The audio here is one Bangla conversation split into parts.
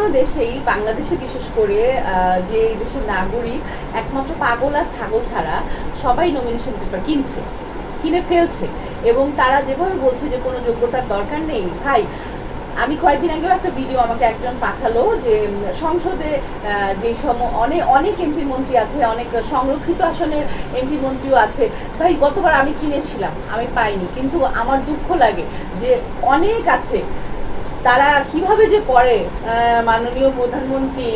কোনো দেশেই, বাংলাদেশে বিশেষ করে যে এই দেশের নাগরিক, একমাত্র পাগল আর ছাগল ছাড়া সবাই নমিনেশন পেপার কিনছে, কিনে ফেলছে। এবং তারা যেভাবে বলছে যে কোনো যোগ্যতার দরকার নেই, ভাই, আমি কয়েকদিন আগেও একটা ভিডিও আমাকে একজন পাঠালো যে সংসদে যে সম অনেক অনেক এমপি মন্ত্রী আছে, অনেক সংরক্ষিত আসনের এমপি মন্ত্রীও আছে। ভাই, গতবার আমি কিনেছিলাম, আমি পাইনি, কিন্তু আমার দুঃখ লাগে যে অনেক আছে তারা কীভাবে যে পড়ে মাননীয় প্রধানমন্ত্রী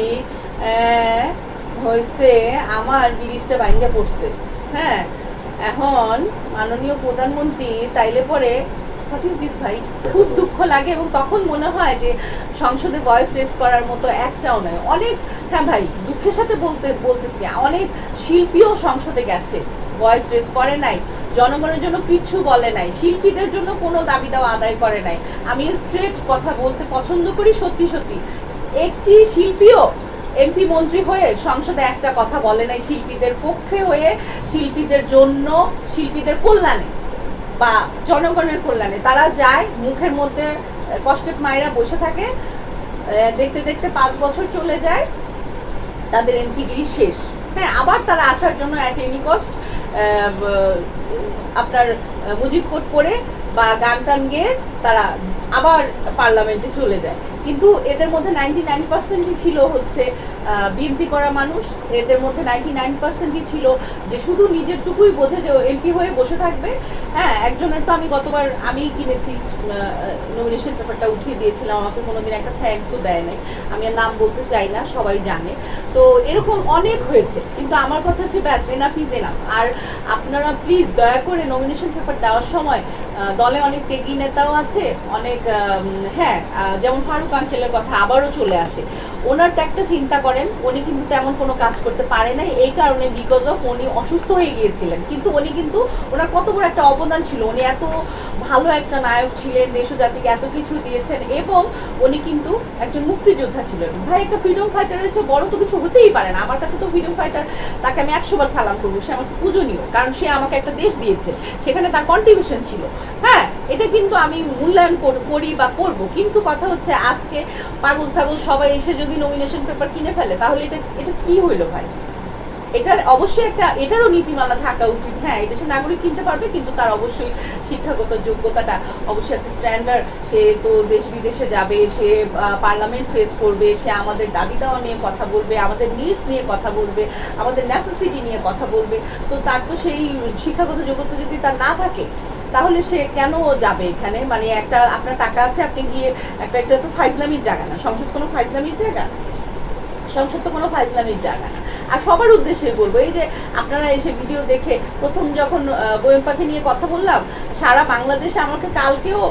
হয়েছে আমার ব্রিজটা ভাঙ্গা পড়ছে। হ্যাঁ এখন মাননীয় প্রধানমন্ত্রী তাইলে পরে হোয়াট ইজ দিস ভাই? খুব দুঃখ লাগে এবং তখন মনে হয় যে সংসদে ভয়েস রেস করার মতো একটাও নয়। অনেক হ্যাঁ ভাই, দুঃখের সাথে বলতে, বলতেছি, অনেক শিল্পীও সংসদে গেছে ভয়েস রেস করে নাই। জনগণের জন্য কিচ্ছু বলে নাই। শিল্পীদের জন্য কোনো দাবি দাওয়া আদায় করে নাই। আমি স্ট্রেট কথা বলতে পছন্দ করি, সত্যি সত্যি। একটি শিল্পীও এমপি মন্ত্রী হয়ে সংসদে একটা কথা বলে নাই শিল্পীদের পক্ষে হয়ে, শিল্পীদের জন্য, শিল্পীদের কল্যাণে বা জনগণের কল্যাণে। তারা যায়, মুখের মধ্যে কষ্টের মায়েরা বসে থাকে দেখতে দেখতে পাঁচ বছর চলে যায়, তাদের এমপিগিরি শেষ। হ্যাঁ আবার তারা আসার জন্য অ্যাট এনি কস্ট আপনার মুজিব কোট পরে বা গান টান গিয়ে তারা আবার পার্লামেন্টে চলে যায়। কিন্তু এদের মধ্যে নাইনটি নাইন পার্সেন্টই ছিল হচ্ছে বিএমপি করা মানুষ। এদের মধ্যে নাইনটি নাইন পার্সেন্টই ছিল যে শুধু নিজেরটুকুই বোঝে যে এমপি হয়ে বসে থাকবে। হ্যাঁ একজনের তো আমি গতবার আমি কিনেছি নমিনেশন পেপারটা উঠিয়ে দিয়েছিলাম। আমাকে কোনোদিন একটা থ্যাঙ্কসও দেয় নাই। আমি আর নাম বলতে চাই না, সবাই জানে। তো এরকম অনেক হয়েছে, কিন্তু আমার কথা হচ্ছে ব্যাস এনাফ ইজ এনাফ আর আপনারা প্লিজ দয়া করে নমিনেশন পেপার দেওয়ার সময় দলে অনেক তেগি নেতাও আছে, অনেক হ্যাঁ যেমন ফারুক আঙ্কেলের কথা আবারও চলে আসে। ওনার তো একটা চিন্তা করেন, উনি কিন্তু তেমন কোনো কাজ করতে পারে নাই, এই কারণে বিকজ অফ উনি অসুস্থ হয়ে গিয়েছিলেন। কিন্তু উনি কিন্তু ওনার কত বড় একটা অবদান ছিল, উনি এত ভালো একটা নায়ক ছিলেন দেশ জাতিকে এত কিছু দিয়েছেন, এবং উনি কিন্তু একজন মুক্তিযোদ্ধা ছিলেন। ভাই, একটা ফ্রিডম ফাইটারের চেয়ে বড় তো কিছু হতেই পারে না। আমার কাছে তো ফ্রিডম ফাইটার তাকে আমি একশোবার সালাম করব, সে আমার পূজনীয়, কারণ সে আমাকে একটা দেশ দিয়েছে, সেখানে তার কন্ট্রিবিউশন ছিল। হ্যাঁ এটা কিন্তু আমি মূল্যায়ন কর- বা করব। কিন্তু কথা হচ্ছে আজকে পাগল ছাগল সবাই এসে যদি নমিনেশন পেপার কিনে ফেলে, তাহলে এটা এটা কি হইল ভাই? এটার অবশ্যই একটা, এটারও নীতিমালা থাকা উচিত। হ্যাঁ এদেশের নাগরিক কিনতে পারবে, কিন্তু তার অবশ্যই শিক্ষাগত যোগ্যতাটা, অবশ্যই একটা স্ট্যান্ডার্ড সে তো দেশ বিদেশে যাবে, সে পার্লামেন্ট ফেস করবে, সে আমাদের দাবি দেওয়া নিয়ে কথা বলবে, আমাদের নিডস নিয়ে কথা বলবে, আমাদের নেসেসিটি নিয়ে কথা বলবে। তো তার তো সেই শিক্ষাগত যোগ্যতা যদি তার না থাকে তাহলে সে কেন যাবে এখানে? মানে একটা আপনার টাকা আছে আপনি গিয়ে একটা একটা তো ফাইজলামির জায়গা না। সংসদ কোনো ফাইজলামির জায়গা? সংসদ তো কোনো ফাইজলামির জায়গা না। আর সবার উদ্দেশ্যে বলব এই যে আপনারা এসে ভিডিও দেখে প্রথম যখন আহ, পাখি নিয়ে কথা বললাম সারা বাংলাদেশে আমাকে কালকেও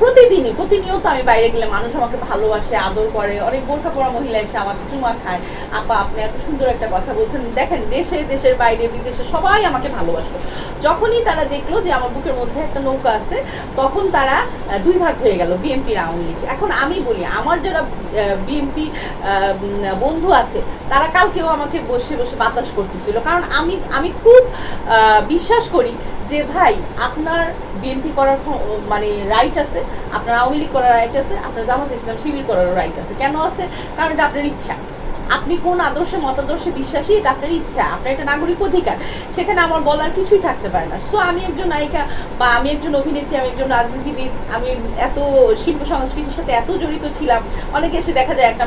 প্রতিদিনই প্রতিনিয়ত আমি বাইরে গেলে মানুষ আমাকে ভালোবাসে আদর করে। অনেক বোরখা পরা মহিলা এসে আমাকে চুমা খায়। আপা আপনি এত সুন্দর একটা কথা বলছেন। দেখেন দেশে দেশের বাইরে বিদেশে সবাই আমাকে ভালোবাসলো যখনই তারা দেখল যে আমার বুকের মধ্যে একটা নৌকা আছে, তখন তারা দুই ভাগ হয়ে গেল বিএনপি আওয়ামী লীগ। এখন আমি বলি, আমার যারা বিএনপি বন্ধু আছে, তারা কালকেও আমাকে বসে বসে বাতাস করতেছিল। কারণ আমি আমি খুব বিশ্বাস করি যে ভাই, আপনার বিএনপি করার মানে রাইট আছে, আপনার আওয়ামী লীগ করার রাইট আছে, আপনার জামাত ইসলাম শিবির করার রাইট আছে। কেন আছে? কারণ এটা আপনার ইচ্ছা। আপনি কোন আদর্শে, মতাদর্শে বিশ্বাসী, এটা আপনার ইচ্ছা, আপনার একটা নাগরিক অধিকার। সেখানে আমার বলার কিছুই থাকতে পারে না। সো আমি একজন নায়িকা বা আমি একজন অভিনেত্রী, আমি একজন রাজনীতিবিদ, আমি এত শিল্প সংস্কৃতির সাথে এত জড়িত ছিলাম, অনেকে এসে দেখা যায় একটা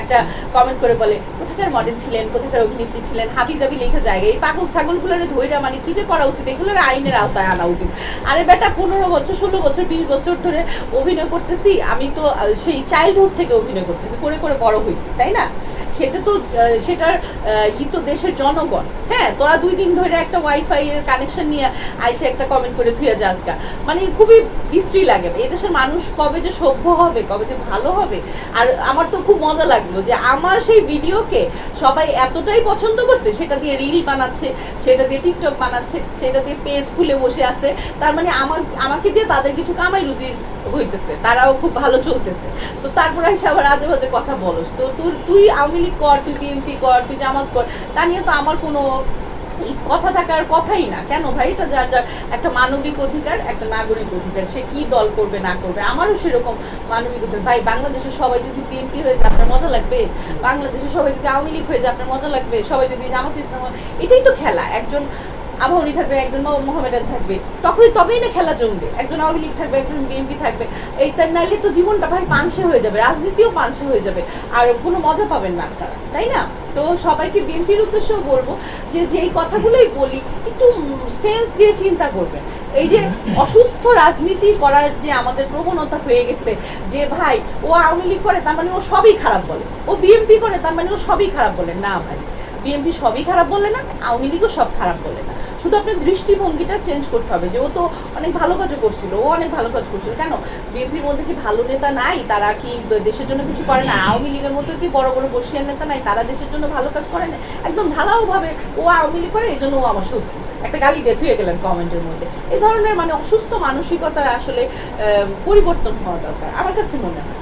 একটা কমেন্ট করে বলে, কোথাকার মডেল ছিলেন? কোথাকার অভিনেত্রী ছিলেন? হাবি জাবি লেখা জায়গায় এই পাগল ছাগলগুলোরে ধৈরা মানে কি যে করা উচিত? এগুলোর আইনের আওতায় আনা উচিত। আরে বেটা, পনেরো বছর, ষোলো বছর, বিশ বছর ধরে অভিনয় করতেছি। আমি তো সেই চাইল্ডহুড থেকে অভিনয় করতেছি, করে করে বড় হয়েছি তাই না? সেটা তো সেটার ই তো দেশের জনগণ। হ্যাঁ তোরা দুই দিন ধরে একটা ওয়াইফাই এর কানেকশন নিয়ে আইসে একটা কমেন্ট করে থুয়ে যাস গা। মানে খুবই বিশ্রী লাগে। এদেশের মানুষ কবে যে সভ্য হবে, কবে যে ভালো হবে, আর আমার তো খুব মজা লাগল যে আমার সেই ভিডিওকে সবাই এতটাই পছন্দ করছে, সেটা দিয়ে রিল বানাচ্ছে, সেটা দিয়ে টিকটক বানাচ্ছে, সেটা দিয়ে পেজ খুলে বসে আছে। তার মানে আমা- আমাকে দিয়ে তাদের কিছু কামাই রুজির হইতেছে। তারাও খুব ভালো চলতেছে। তো তারপরে আবার আজে বাজে কথা বলস। তো তুই আওয়ামী কর, তুই বিএনপি কর, তুই জামাত কর। তা নিয়ে তো আমার কোনো কথা থাকার কথাই না। কেন ভাই? এটা যার যার একটা মানবিক অধিকার, একটা নাগরিক অধিকার। সে কি দল করবে, না করবে? আমারও সেরকম মানবিক অধিকার। ভাই, বাংলাদেশের সবাই যদি বিএনপি হয়ে যায়, আপনার মজা লাগবে? বাংলাদেশের সবাই যদি আওয়ামী লীগ হয়ে যায়, আপনার মজা লাগবে? সবাই যদি জামাত ইসলাম এটাই তো খেলা। একজন আবাহনী থাকবে, একজন মোহামেডান থাকবে। তখনই তবেই না খেলা জমবে। একজন আওয়ামী লীগ থাকবে, একজন বিএনপি থাকবে। এই তার নাইলে তো জীবনটা ভাই পাংশে হয়ে যাবে, রাজনীতিও পাংশে হয়ে যাবে। আর কোনো মজা পাবেন না আপনারা, তাই না? তো সবাইকে বিএনপির উদ্দেশ্যেও বলব যে, যেই কথাগুলোই বলি, একটু সেন্স দিয়ে চিন্তা করবেন। এই যে অসুস্থ রাজনীতি করার যে আমাদের প্রবণতা হয়ে গেছে, যে ভাই ও আওয়ামী লীগ করে, তার মানে ও সবই খারাপ বলে। ও বিএনপি করে, তার মানে ও সবই খারাপ বলে। না ভাই, বিএনপি সবই খারাপ বলে না, আওয়ামী লীগও সব খারাপ বলে না। শুধু আপনার দৃষ্টিভঙ্গিটা চেঞ্জ করতে হবে। যে ও তো অনেক ভালো কাজও করছিল, ও অনেক ভালো কাজ করছিল। কেন? বিএনপির মধ্যে কি ভালো নেতা নাই? তারা কি দেশের জন্য কিছু করে না? আওয়ামী লীগের মধ্যে কি বড় বড় বসিয়ার নেতা নাই? তারা দেশের জন্য ভালো কাজ করে না? একদম ঢালাও ভাবে ও আওয়ামী লীগ করে এই জন্য ও আমার শত্রু। একটা গালি দিয়ে থুয়ে গেলেন কমেন্টের মধ্যে। এই ধরনের মানে অসুস্থ মানসিকতার আসলে পরিবর্তন হওয়া দরকার। আমার কাছে মনে হয়।